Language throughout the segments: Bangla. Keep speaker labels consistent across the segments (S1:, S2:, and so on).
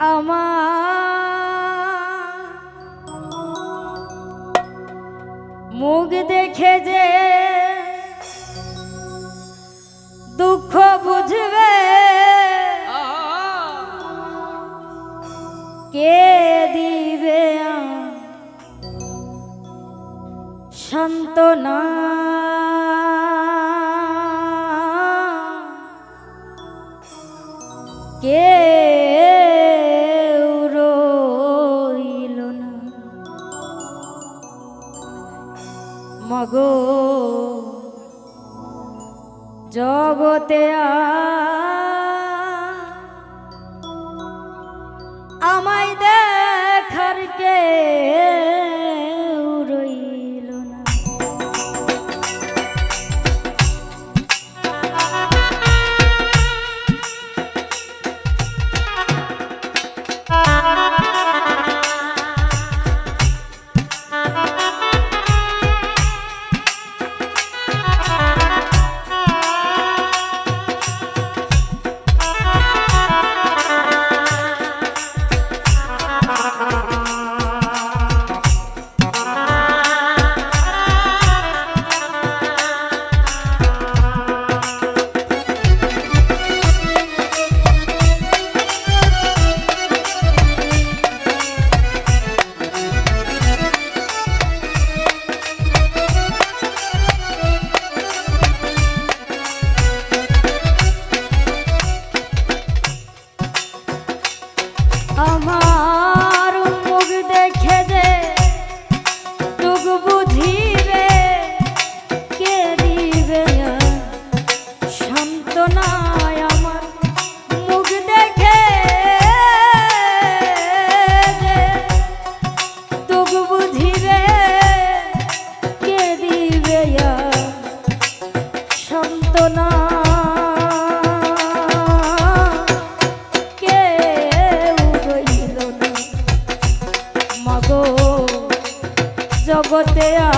S1: আমার মুখ দেখে যে দুঃখ বুঝবে। কে দিবে সন্তনা Yeah.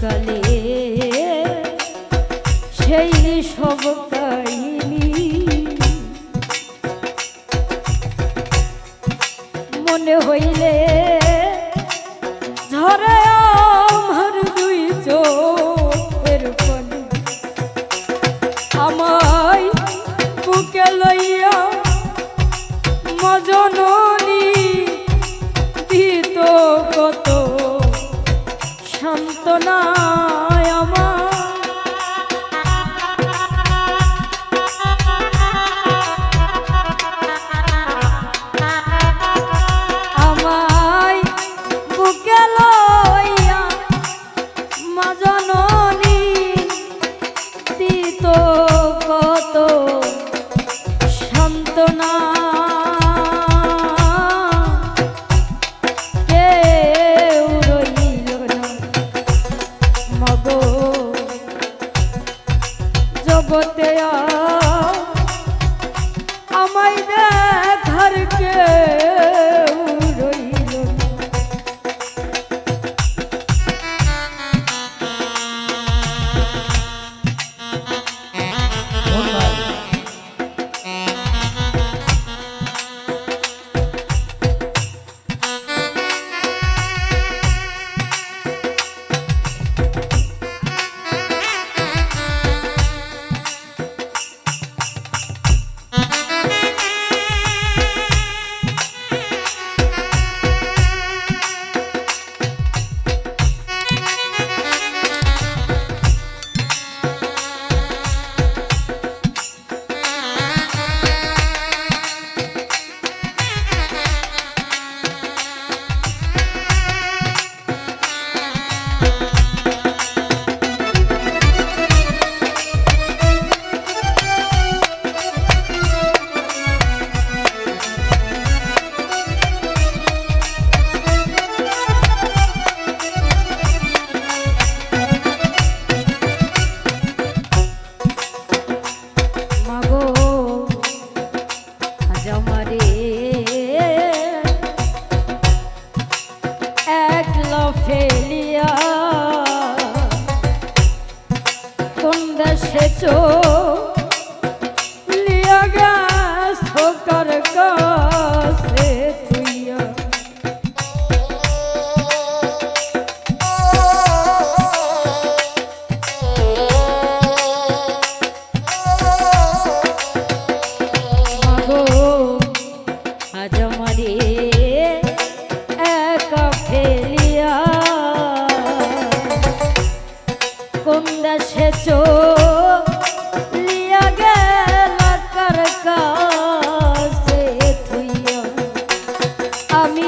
S1: কালে সেই সব কাহিনী মনে হইলে না। Jamari. Amém.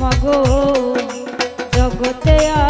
S1: মগো জগতে আর